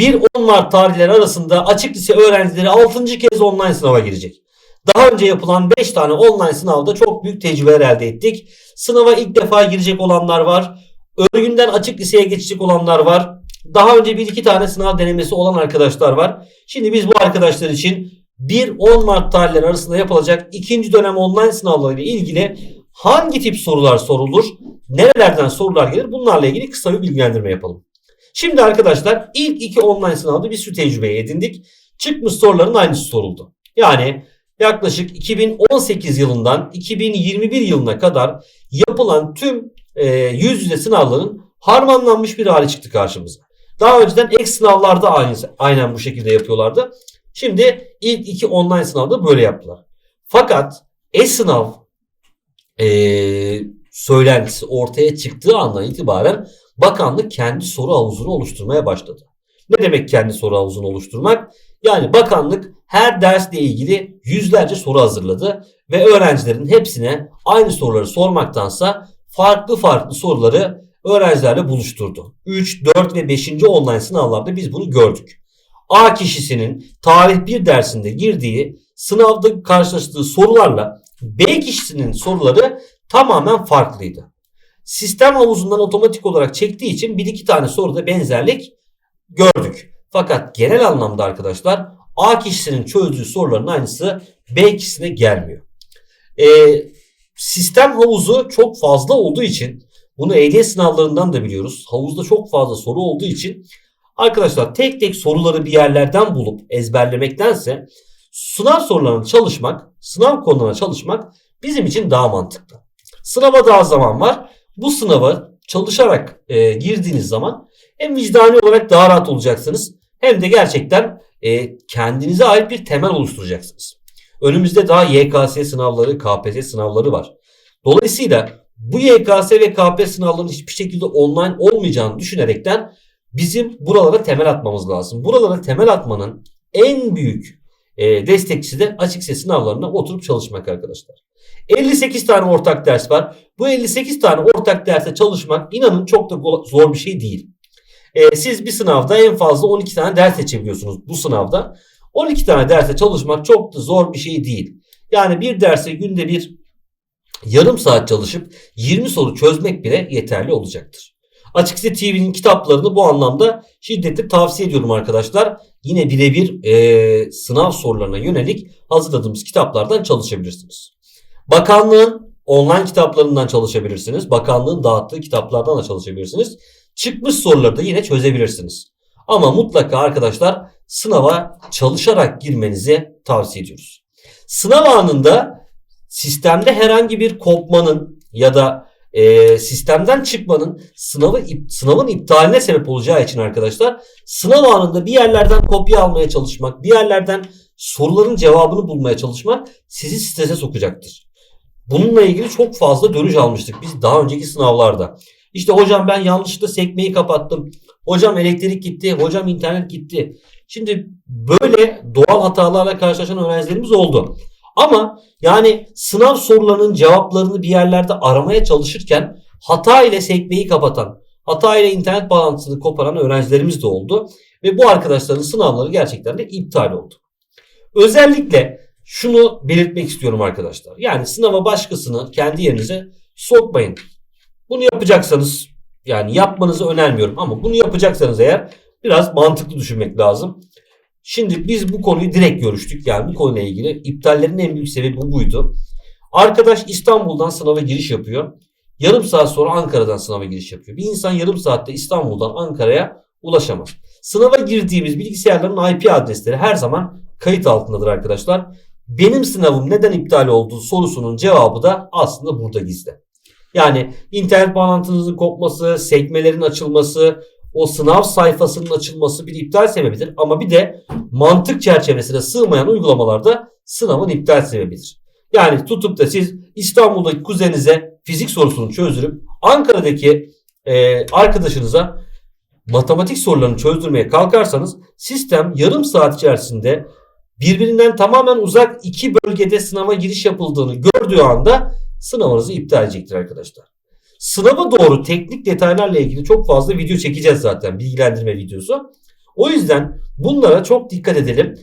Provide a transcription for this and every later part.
1-10 Mart tarihleri arasında açık lise öğrencileri 6. kez online sınava girecek. Daha önce yapılan 5 tane online sınavda çok büyük tecrübeler elde ettik. Sınava ilk defa girecek olanlar var. Örgünden açık liseye geçecek olanlar var. Daha önce bir iki tane sınav denemesi olan arkadaşlar var. Şimdi biz bu arkadaşlar için 1-10 Mart tarihleri arasında yapılacak ikinci dönem online sınavları ile ilgili hangi tip sorular sorulur, nerelerden sorular gelir bunlarla ilgili kısa bir bilgilendirme yapalım. Şimdi arkadaşlar ilk iki online sınavda bir sürü tecrübe edindik. Çıkmış soruların aynısı soruldu. Yani yaklaşık 2018 yılından 2021 yılına kadar yapılan tüm e, yüz yüze sınavların harmanlanmış bir hali çıktı karşımıza. Daha önceden ek sınavlarda aynı, aynen bu şekilde yapıyorlardı. Şimdi ilk iki online sınavda böyle yaptılar. Fakat e-sınav e, söylentisi ortaya çıktığı andan itibaren bakanlık kendi soru havuzunu oluşturmaya başladı. Ne demek kendi soru havuzunu oluşturmak? Yani bakanlık her dersle ilgili yüzlerce soru hazırladı ve öğrencilerin hepsine aynı soruları sormaktansa farklı farklı soruları öğrencilerle buluşturdu. 3, 4 ve 5. online sınavlarda biz bunu gördük. A kişisinin tarih 1 dersinde girdiği sınavda karşılaştığı sorularla B kişisinin soruları tamamen farklıydı. Sistem havuzundan otomatik olarak çektiği için bir iki tane soruda benzerlik gördük. Fakat genel anlamda arkadaşlar A kişisinin çözdüğü soruların aynısı B kişisine gelmiyor. Ee, sistem havuzu çok fazla olduğu için bunu ehliyet sınavlarından da biliyoruz. Havuzda çok fazla soru olduğu için arkadaşlar tek tek soruları bir yerlerden bulup ezberlemektense sınav sorularına çalışmak, sınav konularına çalışmak bizim için daha mantıklı. Sınava daha zaman var. Bu sınava çalışarak e, girdiğiniz zaman hem vicdani olarak daha rahat olacaksınız hem de gerçekten e, kendinize ait bir temel oluşturacaksınız. Önümüzde daha YKS sınavları, KPSS sınavları var. Dolayısıyla bu YKS ve KPSS sınavlarının hiçbir şekilde online olmayacağını düşünerekten bizim buralara temel atmamız lazım. Buralara temel atmanın en büyük e, destekçisi de açık ses sınavlarına oturup çalışmak arkadaşlar. 58 tane ortak ders var. Bu 58 tane ortak derse çalışmak inanın çok da zor bir şey değil. E, siz bir sınavda en fazla 12 tane ders seçebiliyorsunuz bu sınavda. 12 tane derse çalışmak çok da zor bir şey değil. Yani bir derse günde bir yarım saat çalışıp 20 soru çözmek bile yeterli olacaktır. Açıkçası TV'nin kitaplarını bu anlamda şiddetle tavsiye ediyorum arkadaşlar. Yine birebir e, sınav sorularına yönelik hazırladığımız kitaplardan çalışabilirsiniz. Bakanlığın online kitaplarından çalışabilirsiniz. Bakanlığın dağıttığı kitaplardan da çalışabilirsiniz. Çıkmış soruları da yine çözebilirsiniz. Ama mutlaka arkadaşlar sınava çalışarak girmenizi tavsiye ediyoruz. Sınav anında sistemde herhangi bir kopmanın ya da e, sistemden çıkmanın sınavı sınavın iptaline sebep olacağı için arkadaşlar sınav anında bir yerlerden kopya almaya çalışmak, bir yerlerden soruların cevabını bulmaya çalışmak sizi strese sokacaktır. Bununla ilgili çok fazla dönüş almıştık biz daha önceki sınavlarda. İşte hocam ben yanlışlıkla sekmeyi kapattım. Hocam elektrik gitti. Hocam internet gitti. Şimdi böyle doğal hatalarla karşılaşan öğrencilerimiz oldu. Ama yani sınav sorularının cevaplarını bir yerlerde aramaya çalışırken hata ile sekmeyi kapatan, hata ile internet bağlantısını koparan öğrencilerimiz de oldu. Ve bu arkadaşların sınavları gerçekten de iptal oldu. Özellikle şunu belirtmek istiyorum arkadaşlar. Yani sınava başkasını kendi yerinize sokmayın. Bunu yapacaksanız yani yapmanızı önermiyorum ama bunu yapacaksanız eğer biraz mantıklı düşünmek lazım. Şimdi biz bu konuyu direkt görüştük. Yani bu konuyla ilgili iptallerin en büyük sebebi bu buydu. Arkadaş İstanbul'dan sınava giriş yapıyor. Yarım saat sonra Ankara'dan sınava giriş yapıyor. Bir insan yarım saatte İstanbul'dan Ankara'ya ulaşamaz. Sınava girdiğimiz bilgisayarların IP adresleri her zaman kayıt altındadır arkadaşlar. Benim sınavım neden iptal olduğu sorusunun cevabı da aslında burada gizli. Yani internet bağlantınızın kopması, sekmelerin açılması, o sınav sayfasının açılması bir iptal sebebidir. Ama bir de mantık çerçevesine sığmayan uygulamalarda sınavın iptal sebebidir. Yani tutup da siz İstanbul'daki kuzeninize fizik sorusunu çözdürüp Ankara'daki e, arkadaşınıza matematik sorularını çözdürmeye kalkarsanız sistem yarım saat içerisinde birbirinden tamamen uzak iki bölgede sınava giriş yapıldığını gördüğü anda sınavınızı iptal edecektir arkadaşlar. Sınava doğru teknik detaylarla ilgili çok fazla video çekeceğiz zaten bilgilendirme videosu. O yüzden bunlara çok dikkat edelim.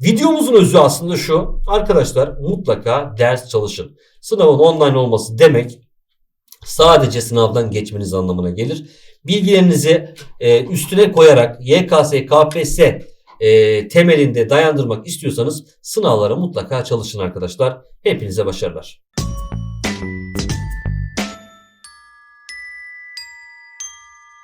Videomuzun özü aslında şu. Arkadaşlar mutlaka ders çalışın. Sınavın online olması demek sadece sınavdan geçmeniz anlamına gelir. Bilgilerinizi e, üstüne koyarak YKS, KPSS e, temelinde dayandırmak istiyorsanız sınavlara mutlaka çalışın arkadaşlar. Hepinize başarılar.